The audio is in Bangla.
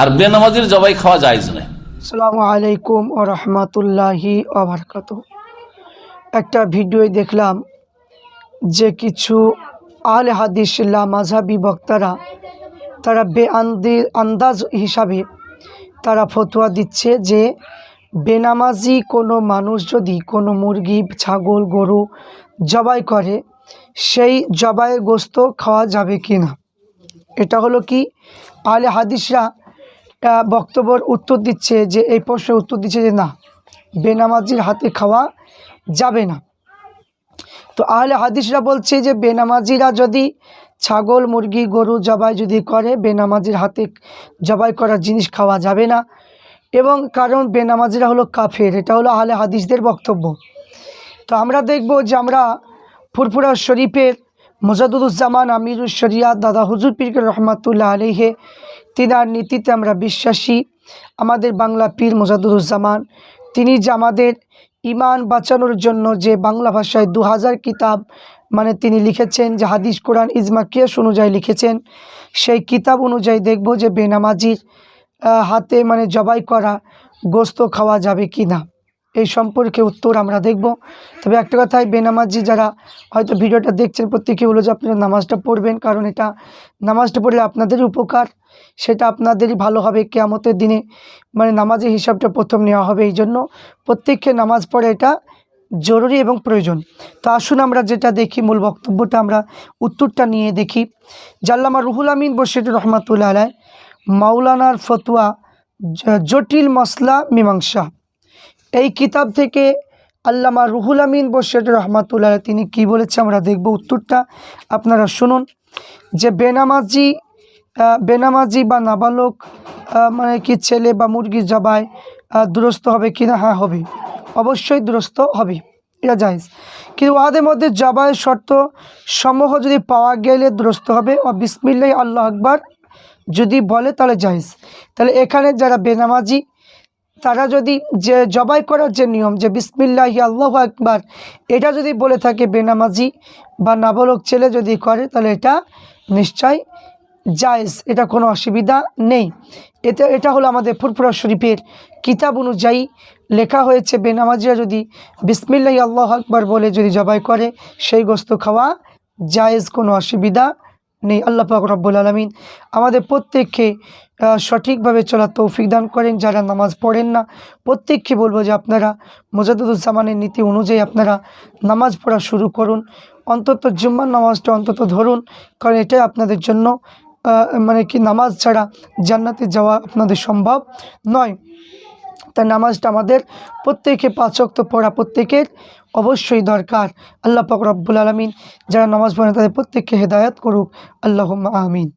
আর বেনামাজির জবাই খাওয়া যায় না আসসালামু আলাইকুম ও একটা ভিডিও দেখলাম যে কিছু আল হাদিস মাঝাবি বক্তারা তারা বেআন্দি, আন্দাজ হিসাবে তারা ফতোয়া দিচ্ছে যে বেনামাজি কোনো মানুষ যদি কোনো মুরগি, ছাগল, গরু জবাই করে, সেই জবাইয়ের গোস্ত খাওয়া যাবে কি না এটা হলো কি? আলে হাদিসরা বক্তব্যর উত্তর দিচ্ছে যে, এই প্রশ্নের উত্তর দিচ্ছে যে, না, বেনামাজির হাতে খাওয়া যাবে না। তো আহলে হাদিসরা বলছে যে, বেনামাজিরা যদি ছাগল, মুরগি, গরু জবাই যদি করে, বেনামাজির হাতে জবাই করার জিনিস খাওয়া যাবে না। এবং কারণ বেনামাজিরা হলো কাফের, এটা হলো আহলে হাদিসদের বক্তব্য। তো আমরা দেখব যে, আমরা ফুরফুরা শরীফের মোজাদুজ্জামান আমিরুল শরিয়া দাদা হুজুর পীর রহমাতুল্লাহ আলহে তিনার নীতিতে আমরা বিশ্বাসী। আমাদের বাংলা পীর মোজাদুরুজ্জামান তিনি যে আমাদের ইমান বাঁচানোর জন্য যে বাংলা ভাষায় দু হাজার কিতাব মানে তিনি লিখেছেন, যে হাদিস কোরআন ইজমা কিয়াস অনুযায়ী লিখেছেন, সেই কিতাব অনুযায়ী দেখব যে বেনামাজির হাতে মানে জবাই করা গোস্ত খাওয়া যাবে কি না এই সম্পর্কে উত্তর আমরা দেখব। তবে একটা কথাই, বেনামাজি যারা হয়তো ভিডিওটা দেখছেন, প্রত্যেকে হলো যে আপনারা নামাজটা পড়বেন, কারণ এটা নামাজটা পড়লে আপনাদেরই উপকার, সেটা আপনাদেরই ভালো হবে কেয়ামতের দিনে। মানে নামাজের হিসাবটা প্রথম নেওয়া হবে, এই জন্য প্রত্যেককে নামাজ পড়ে এটা জরুরি এবং প্রয়োজন। তো আসুন আমরা যেটা দেখি, মূল বক্তব্যটা আমরা উত্তরটা নিয়ে দেখি। জাল্লামা রুহুল আমিন বশির রহমাতুল্লাহ আলাই মাওলানার ফতুয়া জটিল মশলা মীমাংসা। এই কিতাব থেকে আল্লামা রুহুল আমিন বশির রহমাতুল্লাহ তিনি কি বলেছে আমরা দেখব উত্তরটা। আপনারা শুনুন, যে বেনামাজি বেনামাজি বা নাবালক মানে কি ছেলে বা মুরগি জবাই দুরস্ত হবে কি না হ্যাঁ হবে। অবশ্যই দুরস্ত হবে। এটা জায়েজ। কিন্তু উহাদের মধ্যে জবাইয়ের শর্ত সমূহ যদি পাওয়া গেলে দুরস্ত হবে, ও বিসমিল্লাহ, আল্লাহ আকবার যদি বলে তাহলে জায়েজ। তাহলে এখানে যারা বেনামাজি তারা যদি যে জবাই করার যে নিয়ম, যে বিসমিল্লাহি, আল্লাহ আকবার, এটা যদি বলে থাকে বেনামাজি বা নাবালক ছেলে যদি করে, তাহলে এটা নিশ্চয় জায়েজ, এটা কোনো অসুবিধা নেই। এতে, এটা হলো আমাদের ফুরফুরা শরীফের কিতাব অনুযায়ী লেখা হয়েছে, বেনামাজিরা যদি বিসমিল্লাহি, আল্লাহ আকবার বলে যদি জবাই করে, সেই গোস্ত খাওয়া জায়েজ, কোনো অসুবিধা নেই, আল্লাহ পাক রব্বুল আলমিন আমাদের প্রত্যেককে সঠিকভাবে চলার তৌফিক দান করেন। যারা নামাজ পড়েন না, প্রত্যেককে বলব যে আপনারা মোজাদুজ্জামানের নীতি অনুযায়ী আপনারা নামাজ পড়া শুরু করুন। অন্তত জুম্মার নামাজটা অন্তত ধরুন, কারণ এটাই আপনাদের জন্য মানে কি নামাজ ছাড়া জান্নাতে যাওয়া আপনাদের সম্ভব নয়। তাই নামাজটা আমাদের প্রত্যেকে পাঁচক্ত পড়া প্রত্যেকের অবশ্যই দরকার। আল্লাহ পাক রব্বুল আলমিন যারা নামাজ পড়েন তাদের প্রত্যেককে হেদায়াত করুক। আল্লাহ আমিন।